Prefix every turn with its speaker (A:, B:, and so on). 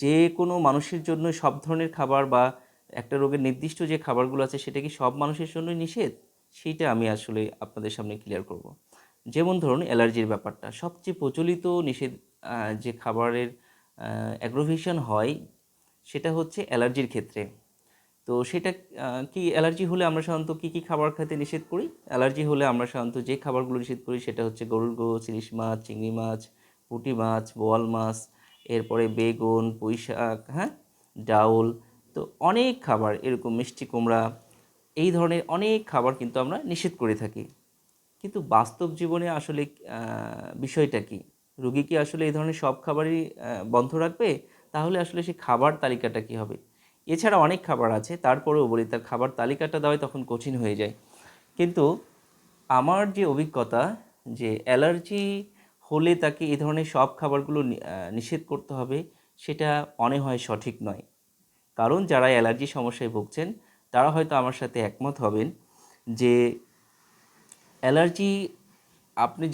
A: যে কোনো মানুষের জন্য সব ধরনের খাবার বা একটা রোগের নির্দিষ্ট যে খাবারগুলো আছে, সেটা কি সব মানুষের জন্য নিষেধ? সেইটা আমি আসলে আপনাদের সামনে ক্লিয়ার করব। যেমন ধরুন, অ্যালার্জির ব্যাপারটা। সবচেয়ে প্রচলিত নিষেধ যে খাবারের অ্যাগ্রোভেশন হয়, সেটা হচ্ছে অ্যালার্জির ক্ষেত্রে। তো সেটা কি অ্যালার্জি হলে আমরা সাধারণত কী কী খাবার খেতে নিষেধ করি? অ্যালার্জি হলে আমরা সাধারণত যে খাবারগুলো নিষেধ করি, সেটা হচ্ছে গরুর গোছ ইলিশ মাছ, চিংড়ি মাছ, পুঁটি মাছ, বোয়াল মাছ এরপরে বেগুন পুঁই শাক হ্যাঁ ডাউল, তো অনেক খাবার, এরকম মিষ্টি কুমড়া, এই ধরনের অনেক খাবার কিন্তু আমরা নিষেধ করে থাকি। কিন্তু বাস্তব জীবনে আসলে বিষয়টা কি? রুগী কি আসলে এই ধরনের সব খাবারই বন্ধ রাখবে? তাহলে আসলে সেই খাবার তালিকাটা কি হবে? এছাড়া অনেক খাবার আছে, তারপরেও বলি, তার খাবার তালিকাটা দেওয়াই তখন কঠিন হয়ে যায়। কিন্তু আমার যে অভিজ্ঞতা, যে অ্যালার্জি হলে তাকে এ ধরনের সব খাবারগুলো নিষেধ করতে হবে, সেটা মনে হয় সঠিক নয়। কারণ যারা অ্যালার্জি সমস্যায় ভুগছেন, তারা হয়তো আমার সাথে একমত হবেন যে অ্যালার্জি আপনি